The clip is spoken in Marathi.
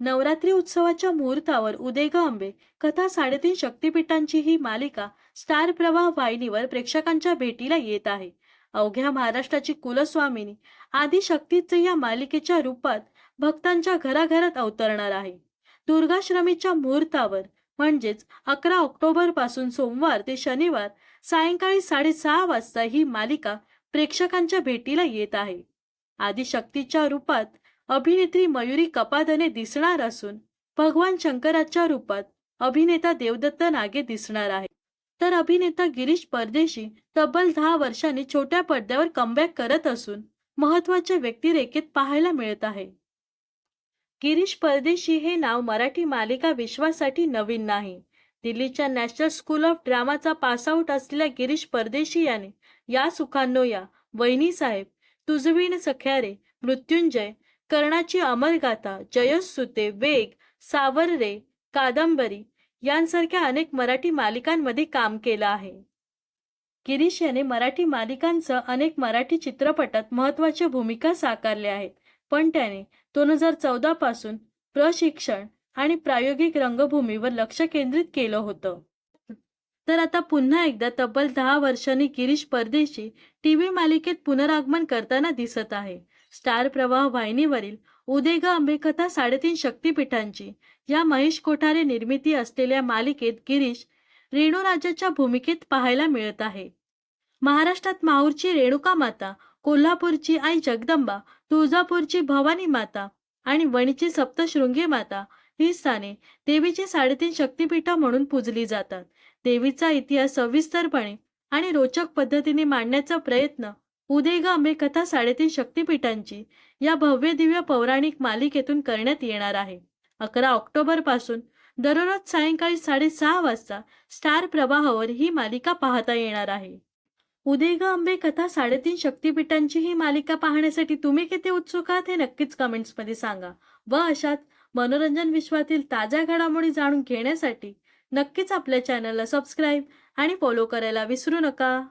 नवरात्री उत्सवाच्या मुहूर्तावर उदेग अंबे कथा साडेतीन शक्तिपीठांची ही मालिका स्टार प्रवाह वाहिनीवर प्रेक्षकांच्या भेटीला येत आहे. अवघ्या महाराष्ट्राची कुलस्वामिनी आदी शक्तीचे या मालिकेच्या रूपात भक्तांच्या घराघरात अवतरणार आहे. दुर्गाश्रमीच्या मुहूर्तावर म्हणजेच अकरा ऑक्टोबरपासून सोमवार ते शनिवार सायंकाळी साडेसहा वाजता ही मालिका प्रेक्षकांच्या भेटीला येत आहे. आदिशक्तीच्या रूपात अभिनेत्री मयुरी कपादने दिसणार असून भगवान शंकराच्या रूपात अभिनेता देवदत्त नागे दिसणार आहे तर अभिनेता गिरीश परदेशी तब्बल दहा वर्षांनी छोट्या पडद्यावर कमबॅक करत असून महत्त्वाच्या व्यक्तिरेखेत पाहायला मिळत आहे. गिरीश परदेशी हे नाव मराठी मालिका विश्वासाठी नवीन नाही. दिल्लीच्या नॅशनल स्कूल ऑफ ड्रामाचा पासआउट असलेल्या गिरीश परदेशी याने या सुखांनो या वहिनी साहेब तुझवीण सख्यारे मृत्युंजय कर्णाची अमरगाथा जयसुते वेग सावर रे कादंबरी यांसारख्या अनेक मराठी मालिकांमध्ये काम केलं आहे. गिरीश याने मराठी मालिकांसह अनेक मराठी चित्रपटात महत्त्वाच्या भूमिका साकारल्या आहेत. पण त्याने दोन हजार चौदा पासून प्रशिक्षण आणि प्रायोगिक रंगभूमीवर लक्ष केंद्रित केलं होतं. तर आता पुन्हा एकदा तब्बल दहा वर्षांनी गिरीश परदेशी टीव्ही मालिकेत पुनरागमन करताना दिसत आहे. स्टार प्रवाह वाहिनीवरील उदेग आंबे कथा साडेतीन शक्तीपीठांची. या महेश कोठारे निर्मिती असलेल्या मालिकेत गिरीश रेणूराजाच्या भूमिकेत पाहायला मिळत आहे. महाराष्ट्रात माहूरची रेणुका माता कोल्हापूरची आई जगदंबा तुळजापूरची भवानी माता आणि वणीची सप्तशृंगी माता ही स्थाने देवीची साडेतीन शक्तीपीठ म्हणून पूजली जातात. देवीचा इतिहास सविस्तरपणे आणि रोचक पद्धतीने मांडण्याचा प्रयत्न उदेग आंबे कथा साडेतीन शक्तिपीठांची या भव्य दिव्य पौराणिक मालिकेतून करण्यात येणार आहे. अकरा ऑक्टोबरपासून दररोज सायंकाळी साडेसहा वाजता स्टार प्रवाहावर ही मालिका पाहता येणार आहे. उदेग आंबे कथा साडेतीन शक्तिपीठांची ही मालिका पाहण्यासाठी तुम्ही किती उत्सुक आहात हे नक्कीच कमेंट्समध्ये सांगा व अशात मनोरंजन विश्वातील ताज्या घडामोडी जाणून घेण्यासाठी नक्कीच आपल्या चॅनलला सबस्क्राईब आणि फॉलो करायला विसरू नका.